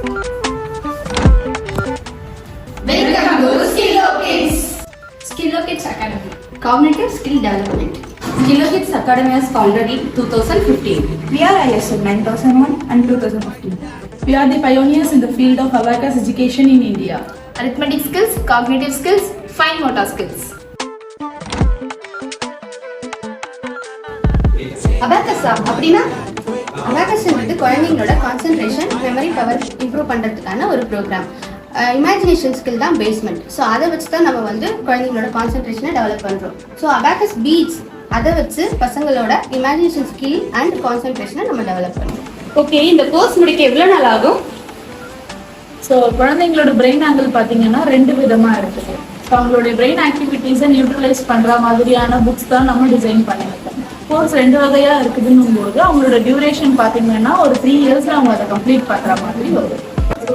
Welcome to Skillo Kids. Skillo Kids Academy. Cognitive Skill Development. Skillo Kids Academy was founded in 2015. We are ISO 9001 and 2015. We are the pioneers in the field of abacus education in India. Arithmetic skills, cognitive skills, fine motor skills. அபாக்கஸா அப்படின்னா அபாக்கஸ்ன்றது குழந்தைங்களோட concentration memory power improve பண்ணுறதுக்கான ஒரு program imagination skill தான் basement so அதை வச்சு தான் நம்ம வந்து குழந்தைங்களோட கான்சென்ட்ரேஷனை டெவலப் பண்ணுறோம் ஸோ அபாக்கஸ் பீட்ஸ் அதை வச்சு பசங்களோட இமேஜினேஷன் ஸ்கில் அண்ட் கான்சென்ட்ரேஷனை நம்ம டெவலப் பண்ணுறோம் ஓகே இந்த கோர்ஸ் முடிக்க எவ்வளோ நாள் ஆகும்? ஸோ குழந்தைங்களோட பிரெயின் ஆங்கிள் பார்த்தீங்கன்னா ரெண்டு விதமாக இருக்குது ஸோ அவங்களுடைய பிரெயின் ஆக்டிவிட்டீஸை நியூட்ரலைஸ் பண்ணுற மாதிரியான புக்ஸ் தான் நம்ம டிசைன் பண்ணியிருக்கோம் கோர்ஸ் ரெண்டு வகையாக இருக்குதுன்னும் போது அவங்களோட டியூரேஷன் பார்த்தீங்கன்னா ஒரு த்ரீ இயர்ஸில் அவங்க அதை கம்ப்ளீட் பண்ணுற மாதிரி வரும்.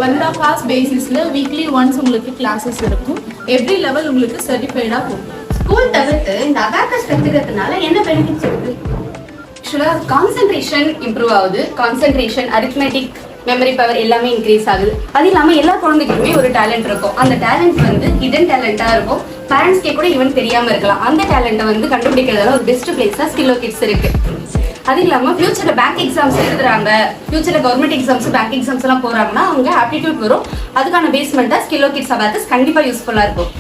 ஒன் ஆஃப் ஹார்ஸ் பேசிஸில் வீக்லி ஒன்ஸ் உங்களுக்கு கிளாஸஸ் இருக்கும். எவ்ரி லெவல் உங்களுக்கு சர்டிஃபைடாக போகும். ஸ்கூல் தவிர்த்து இந்த அபாக்கஸ் கற்றுக்கிறதுனால என்ன பெனிஃபிட்ஸ் இருக்கு? ஆக்சுவலாக கான்சென்ட்ரேஷன் இம்ப்ரூவ் ஆகுது. கான்சென்ட்ரேஷன் அரித்மெட்டிக் மெமரி பவர் எல்லாமே இன்க்ரீஸ் ஆகுது. அது இல்லாமல் எல்லா குழந்தைகளுமே ஒரு டேலண்ட் இருக்கும். அந்த டேலண்ட் வந்து ஹிடன் டேலண்ட்டாக இருக்கும். பேரண்ட்ஸ்க்கே கூட ஈவன் தெரியாமல் இருக்கலாம். அந்த டேலண்ட்டை வந்து கண்டுபிடிக்கிறதால ஒரு பெஸ்ட் பிளேஸாக ஸ்கில்லோ கிட்ஸ் இருக்கு. அது இல்லாமல் ஃபியூச்சரில் பேங்க் எக்ஸாம்ஸ் எழுதுறாங்க. ஃபியூச்சரில் கவர்மெண்ட் எக்ஸாம்ஸ் பேங்க் எக்ஸாம்ஸ் எல்லாம் போகிறாங்கன்னா அவங்க ஆப்டிடியூட் வரும். அதுக்கான பேஸ்மெண்ட்டாக ஸ்கில்லோ கிட்ஸ் அவேர்ஸ் கண்டிப்பாக யூஸ்ஃபுல்லாக இருக்கும்.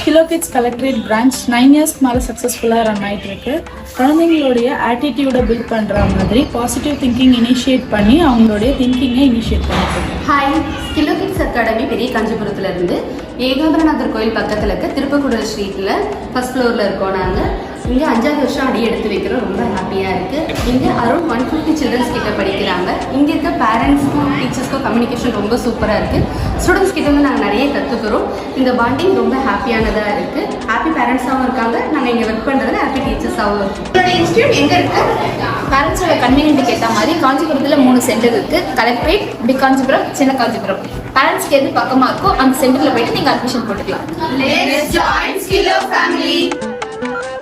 ஹிலோ kids collectorate branch nine years மேலே சக்ஸஸ்ஃபுல்லாக ரன் ஆகிட்டு இருக்கு குழந்தைங்களுடைய ஆட்டிடியூடை பில்ட் பண்ணுற மாதிரி பாசிட்டிவ் திங்கிங் இனிஷியேட் பண்ணி அவங்களுடைய திங்கிங்கை இனிஷியேட் பண்ணிட்டு ஹாய் ஹிலோ கிட்ஸ் அகாடமி பெரிய காஞ்சிபுரத்துல இருந்து ஏகாம்பரநாதர் கோயில் பக்கத்தில் இருக்க திருப்பக்குடல் ஸ்ட்ரீட்டில் ஃபஸ்ட் ஃப்ளோரில் இருக்கோம் நாங்கள் இங்க அஞ்சாவது வருஷம் அடி எடுத்து வைக்கிறோம் ரொம்ப ஹாப்பியா இருக்கு. இங்க அரௌண்ட் ஒன் ஃபிஃப்டி சில்ட்ரன்ஸ் கிட்ட படிக்கிறாங்க. இங்க இருக்க பேரண்ட்ஸ்க்கும் டீச்சர்ஸ்க்கும் கம்யூனிகேஷன் ரொம்ப சூப்பரா இருக்கு. ஸ்டூடெண்ட்ஸ் கிட்ட வந்து நாங்கள் நிறைய கத்துக்கிறோம். இந்த பாண்டிங் ரொம்ப ஹாப்பியானதா இருக்கு. ஹாப்பி பேரண்ட்ஸாகவும் இருக்காங்க. நாங்க இங்க ஒர்க் பண்றது ஹாப்பி டீச்சர்ஸாகவும் இருக்கும். உங்களோட இன்ஸ்டியூட் எங்க இருக்கு? பேரண்ட்ஸோட கன்வீனியன்ட்டுக்கு ஏற்ற மாதிரி காஞ்சிபுரத்தில் மூணு சென்டர் இருக்கு. கலெக்டரேட் பிக் காஞ்சிபுரம் சின்ன காஞ்சிபுரம். பேரண்ட்ஸ்க்கு எது பக்கமாக இருக்கோ அந்த சென்டரில் போயிட்டு நீங்கள் அட்மிஷன் போட்டுக்கலாம்.